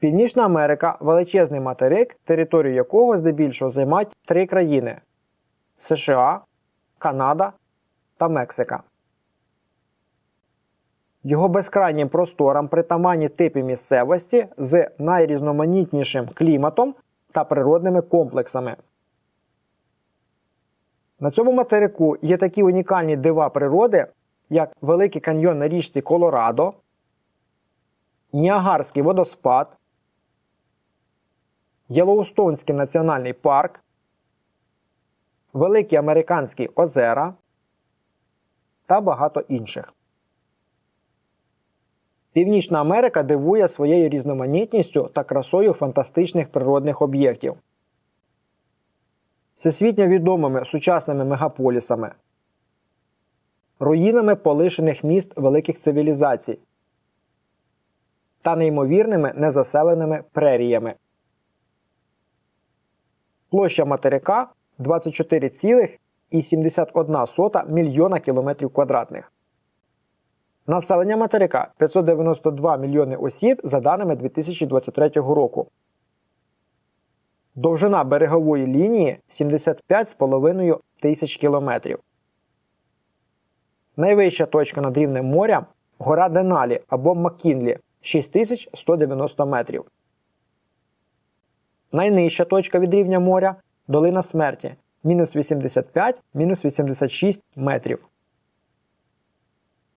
Північна Америка величезний материк, територію якого здебільшого займають три країни США, Канада та Мексика. Його безкрайнім просторам притаманні типи місцевості з найрізноманітнішим кліматом та природними комплексами. На цьому материку є такі унікальні дива природи, як Великий каньйон на річці Колорадо, Ніагарський водоспад, Єлоустонський національний парк, Великі Американські озера та багато інших. Північна Америка дивує своєю різноманітністю та красою фантастичних природних об'єктів. Всесвітньо відомими сучасними мегаполісами, руїнами полишених міст великих цивілізацій та неймовірними незаселеними преріями. Площа материка 24,71 мільйона кілометрів квадратних. Населення материка 592 мільйони осіб за даними 2023 року. Довжина берегової лінії 75,5 тисяч кілометрів. Найвища точка над рівнем моря гора Деналі або Маккінлі 6190 метрів. Найнижча точка від рівня моря долина смерті мінус 85 мінус 86 метрів.